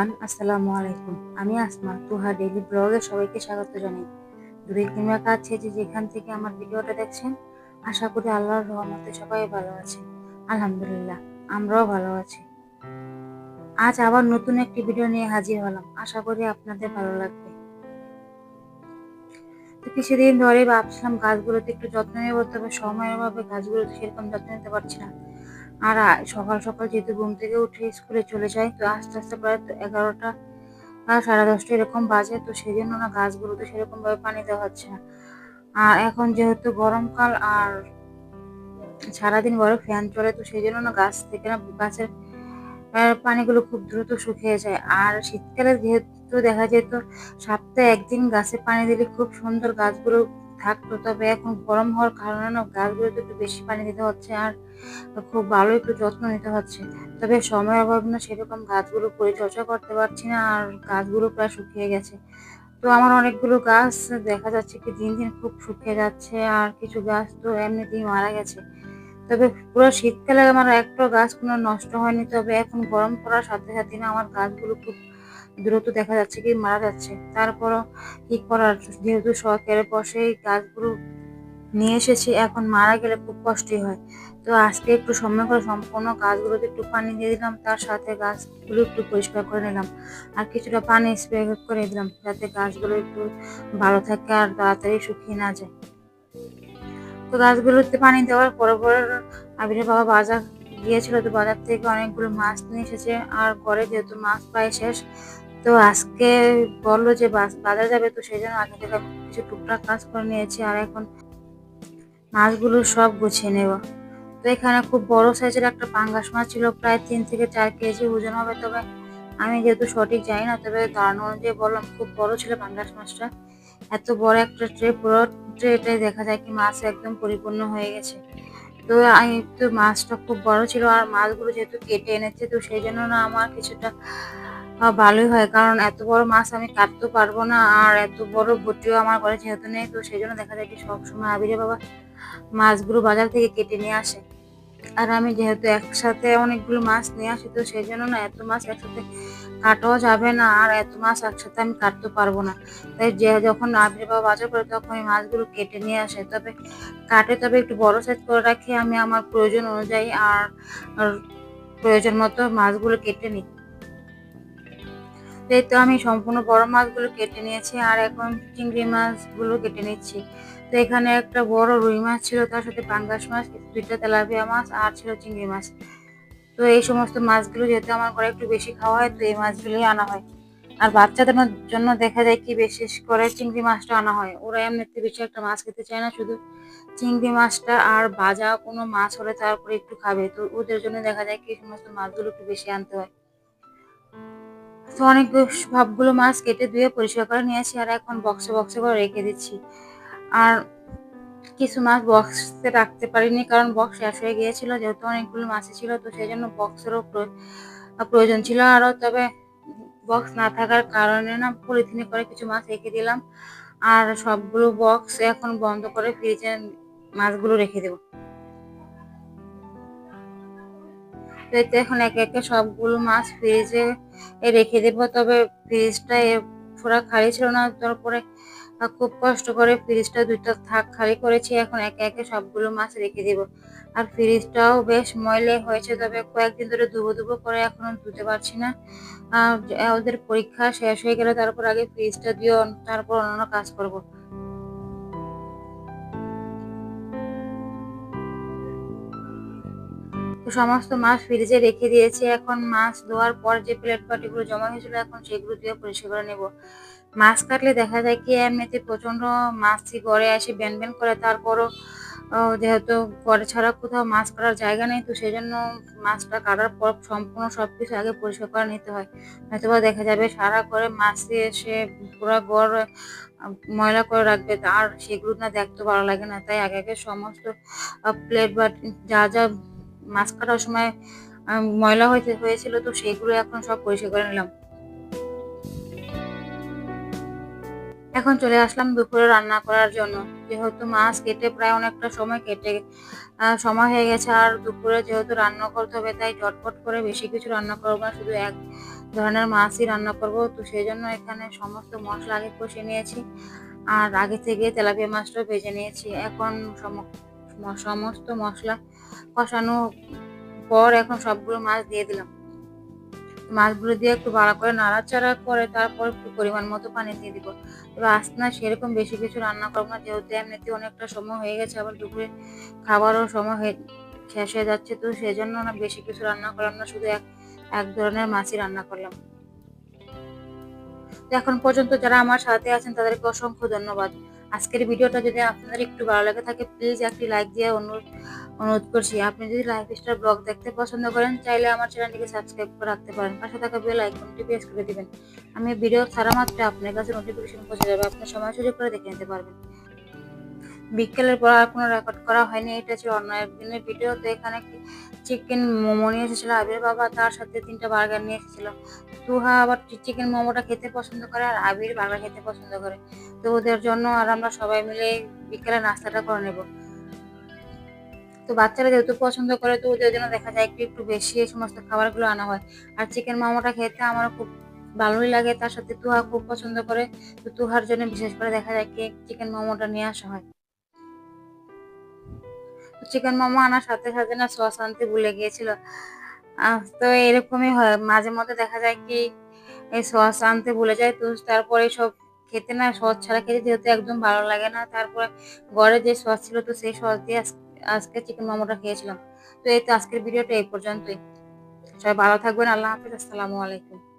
Everyone আসসালামু আলাইকুম। আমি আসমা, তুহা ডেইলি ব্লগে সবাইকে স্বাগত জানাই। দূরে কিংবা কাছে যে যেখান থেকে আমার ভিডিওটা দেখছেন, আশা করি আল্লাহর রহমতে সবাই ভালো আছে আলহামদুলিল্লাহ, আমরাও ভালো আছি। আজ আবার নতুন একটি ভিডিও নিয়ে হাজির হলাম। আশা করি আপনাদের ভালো লাগবে। কিছুদিন ধরে ভাবছিলাম গাছগুলোতে একটু যত্ন নেব, তবে সময়ের অভাবে গাছগুলোতে সেরকম যত্ন নিতে পারছি না। আর সকাল সকাল যেহেতু ঘুম থেকে উঠে স্কুলে চলে যাই, তো আস্তে আস্তে প্রায় তো এগারোটা সাড়ে দশটা এরকম বাজে, তো সেই জন্য না গাছগুলোতে সেরকম ভাবে পানি দেওয়া হচ্ছে না। আর এখন যেহেতু গরমকাল আর সারাদিন ঘরে ফ্যান চলে, তো সেই জন্য না গাছ থেকে না গাছের পানিগুলো খুব দ্রুত শুকিয়ে যায়। আর শীতকালে যেহেতু দেখা যেত সপ্তাহে একদিন গাছে পানি দিলে খুব সুন্দর গাছগুলো থাকতো তবে এখন গরম হওয়ার কারণে না গাছগুলোতে একটু বেশি পানি দিতে হচ্ছে আর খুব ভালো একটু যত্ন নিতে হচ্ছে। তবে সময় অভাব না, সেরকম গাছগুলো পরিচর্যা করতে পারছি না আর গাছগুলো প্রায় শুকিয়ে গেছে। তো আমার অনেকগুলো গাছ দেখা যাচ্ছে কি দিন দিন খুব শুকিয়ে যাচ্ছে আর কিছু গাছ তো এমনিতেই মারা গেছে। তবে পুরো শীতকালে আমার একটা গাছ কোনো নষ্ট হয়নি। তবে এখন গরম পড়ার সাথে সাথে না আমার গাছগুলো খুব দ্রুত দেখা যাচ্ছে কি মারা যাচ্ছে। তারপরও কি করার যেহেতু শখের বসেই গাছগুলো নিয়ে এসেছি, এখন মারা গেলে খুব কষ্টই হয়। তো আজকে একটু সময় করে সম্পূর্ণ গাছগুলোতে একটু পানি দিয়ে দিলাম, তার সাথে গাছগুলো একটু পরিষ্কার করে নিলাম। আর কিছুটা পানি স্প্রে করে দিলাম, যাতে গাছগুলো একটু ভালো থাকে আর তাড়াতাড়ি শুকিয়ে না যায়। তো গাছগুলোতে পানি দেওয়ার পরে পরে আবিরের বাবা বাজার গিয়েছিল, তো বাজার থেকে অনেকগুলো মাছ নিয়ে এসেছে। আর ঘরে যেহেতু মাছ প্রায় শেষ তো আজকে বলল যে বাস- বাজার যাবে, তো সেই জন্য আগে থেকে কিছু টুকটাক কাজ করে নিয়েছি আর এখন মাছগুলো সব গুছিয়ে নেব। তো এখানে খুব বড় সাইজের একটা পাঙ্গাস মাছ ছিল, প্রায় তিন থেকে চার কেজি, ওজন হবে, তবে আমি যেহেতু সঠিক জানি না, তবে ধারণা অনুযায়ী বললাম, খুব বড় ছিল পাঙ্গাস মাছটা। এত বড় একটা ট্রে, পুরো ট্রেটাই দেখা যায় কি মাছ একদম পরিপূর্ণ হয়ে গেছে। তো আমি, তো মাছটা খুব বড় ছিল আর মাছগুলো যেহেতু কেটে এনেছে, তো সেই জন্য না আমার কিছুটা ভালোই হয়। কারণ এত বড় মাছ আমি কাটতে পারব না আর এত বড় বটিও আমার ঘরে যেহেতু নেই, তো সেই জন্য দেখা যায় কি সবসময় আবিরে বাবা মাছগুলো বাজার থেকে কেটে নিয়ে আসে। আর আমি যেহেতু একসাথে অনেকগুলো মাছ নিয়ে আসি, তো সেই জন্য না এত মাছ একসাথে কাটাও যাবে না আর এত মাছ একসাথে আমি কাটতে পারব না। তাই যে যখন আবির বাবা বাজার করে তখন এই মাছগুলো কেটে নিয়ে আসে। তবে কাটে, তবে একটু বড় সাইজ করে রাখি আমি আমার প্রয়োজন অনুযায়ী আর প্রয়োজন মতো মাছগুলো কেটে নিই। এই তো আমি সম্পূর্ণ বড় মাছগুলো কেটে নিয়েছি আর এখন চিংড়ি মাছগুলো কেটে নিচ্ছি। তো এখানে একটা বড় রুই মাছ ছিল, তার সাথে পাঙ্গাস মাছ, দুইটা তেলাপিয়া মাছ আর ছিল চিংড়ি মাছ। তো এই সমস্ত মাছগুলো যেহেতু আমার ঘরে একটু বেশি খাওয়া হয়, তো এই মাছগুলোই আনা হয়। আর বাচ্চাদের জন্য দেখা যায় কি বিশেষ করে চিংড়ি মাছটা আনা হয়। ওরা এমনিতে বেশি একটা মাছ খেতে চায় না, শুধু চিংড়ি মাছটা আর ভাজা কোনো মাছ হলে তারপরে একটু খাবে। তো ওদের জন্য দেখা যায় কি সমস্ত মাছগুলো একটু বেশি আনতে হয়। তো অনেক সবগুলো মাছ কেটে ধুয়ে পরিষ্কার করে নিয়েছি আর এখন বক্সে বক্সে করে রেখে দিচ্ছি। আর কিছু মাছ বক্সে রাখতে পারিনি, কারণ বক্স শেষ হয়ে গিয়েছিল, যেহেতু অনেকগুলো মাছই ছিল, তো সেই জন্য বক্সেরও প্রয়োজন ছিল আরও। তবে বক্স না থাকার কারণে না পলিথিনে করে কিছু মাছ রেখে দিলাম, আর সবগুলো বক্স এখন বন্ধ করে ফ্রিজে মাছগুলো রেখে দেবো। এখন একে একে সবগুলো মাছ ফ্রিজে রেখে দেবো। তবে ফ্রিজটা পুরা খালি ছিল না তারপরে খুব কষ্ট করে ফ্রিজটা দুইটা থাক খালি করেছি, এখন একে একে সবগুলো মাছ রেখে দিব। আর ফ্রিজটাও বেশ ময়লে হয়েছে, তবে কয়েকদিন ধরে ধুবো ধুবো করে এখনও ধুতে পারছি না। ওদের পরীক্ষা শেষ হয়ে গেলে তারপর আগে ফ্রিজটা দিয়ে তারপর অন্য কাজ করব। সমস্ত মাছ ফ্রিজে রেখে দিয়েছি। এখন মাছ ধোয়ার পর যে প্লেট পাটিগুলো জমা হয়েছিল, এখন সেগুলো দিয়ে পরিষ্কার করে নেব। মাছ কাটলে দেখা যায় কি, এমনিতে প্রচণ্ড মাছই গড়ে আসে, ব্যান ব্যান করে। তারপরও যেহেতু গড়ে ছাড়া কোথাও মাছ কাটার জায়গা নেই, তো সেই জন্য মাছটা কাটার পর সম্পূর্ণ সবকিছু আগে পরিষ্কার করে নিতে হয়। নয়তোবা দেখা যাবে সারা করে মাছে এসে পুরো গড় ময়লা করে রাখবে। আর সেগুলো না দেখতে ভালো লাগে না। তাই আগে আগে সমস্ত প্লেট বা যা যা মাছ কাটার সময় ময়লা হয়েছে, হয়েছিল তো সেগুলো এখন সব পরিষ্কার করে নিলাম। এখন চলে আসলাম দুপুরে রান্না করার জন্য। যেহেতু মাছ কেটে প্রায় অনেকটা সময় কেটে সময় হয়ে গেছে, আর দুপুরে যেহেতু রান্না করতে হবে, তাই চটপট করে বেশি কিছু রান্না করব না, শুধু এক ধরনের মাছই রান্না করব। তো সেই জন্য এখানে সমস্ত মশলা আগে কষে নিয়েছি, আর আগে থেকে তেলাপিয়া মাছটাও ভেজে নিয়েছি। এখন সম- সমস্ত মশলা কষানো পর এখন সবগুলো মাছ দিয়ে দিলাম। মাছগুলো দিয়ে একটু ভালো করে নাড়াচাড়া করে তারপর একটু পরিমাণ মতো পানি দিয়ে দিব। এবার আজ না সেরকম বেশি কিছু রান্না করব না, যেহেতু এমনিতে অনেকটা সময় হয়ে গেছে, আবার দুপুরে খাবারও সময় হয়ে, শেষ হয়ে যাচ্ছে, তো সেই জন্য না বেশি কিছু রান্না করলাম না, শুধু এক এক ধরনের মাছই রান্না করলাম। এখন পর্যন্ত যারা আমার সাথে আছেন, তাদেরকে অসংখ্য ধন্যবাদ। আজকের ভিডিওটা যদি আপনাদের একটু ভালো লাগে থাকে প্লিজ একটি লাইক দিয়ে অনুরোধ অনুরোধ করছি। আপনি যদি লাইফ স্টাইল ব্লগ দেখতে পছন্দ করেন, চাইলে আমার চ্যানেলটিকে সাবস্ক্রাইব করে রাখতে পারেন। পাশে থাকা বেল আইকনটি প্রেস করে দিবেন। আমি ভিডিও ছাড়া মাত্র আপনার কাছে নোটিফিকেশন পৌঁছে যাবে। আপনি সময় সুযোগ করে দেখে নিতে পারবেন। বিকেলের পর আর কোনো রেকর্ড করা হয়নি। এটা ছিল অন্য একদিনের ভিডিও তো এখানে চিকেন মোমো নিয়ে এসেছিল, আবির বাবা তার সাথে তিনটা বার্গার নিয়ে এসেছিল। তুহা আবার চিকেন মোমোটা খেতে পছন্দ করে আর আবির বার্গার খেতে পছন্দ করে। তো ওদের জন্য আর আমরা সবাই মিলে বিকেলে নাস্তাটা করে নেব। তো বাচ্চারা যেহেতু পছন্দ করে, তো ওদের জন্য দেখা যায় একটু একটু বেশি এই সমস্ত খাবারগুলো আনা হয়। আর চিকেন মোমোটা খেতে আমার খুব ভালোই লাগে, তার সাথে তুহা খুব পছন্দ করে। তো তুহার জন্য বিশেষ করে দেখা যায় কেক চিকেন মোমোটা নিয়ে আসা হয়। চিকেন মোমো আনার সাথে সাথে না সস আনতে ভুলে গিয়েছিল। তো এরকমই হয়। মাঝে মধ্যে দেখা যায় কি, এই সস আনতে ভুলে যায়। তো তারপরে সব খেতে না, সস ছাড়া খেতে যেহেতু একদম ভালো লাগে না, তারপরে ঘরে যে সস ছিল, তো সেই সস দিয়ে আজ- আজকে চিকেন মোমোটা খেয়েছিলাম। তো এই তো আজকের ভিডিওটা এই পর্যন্তই। সবাই ভালো থাকবেন। আল্লাহ হাফিজ। আসসালামু আলাইকুম।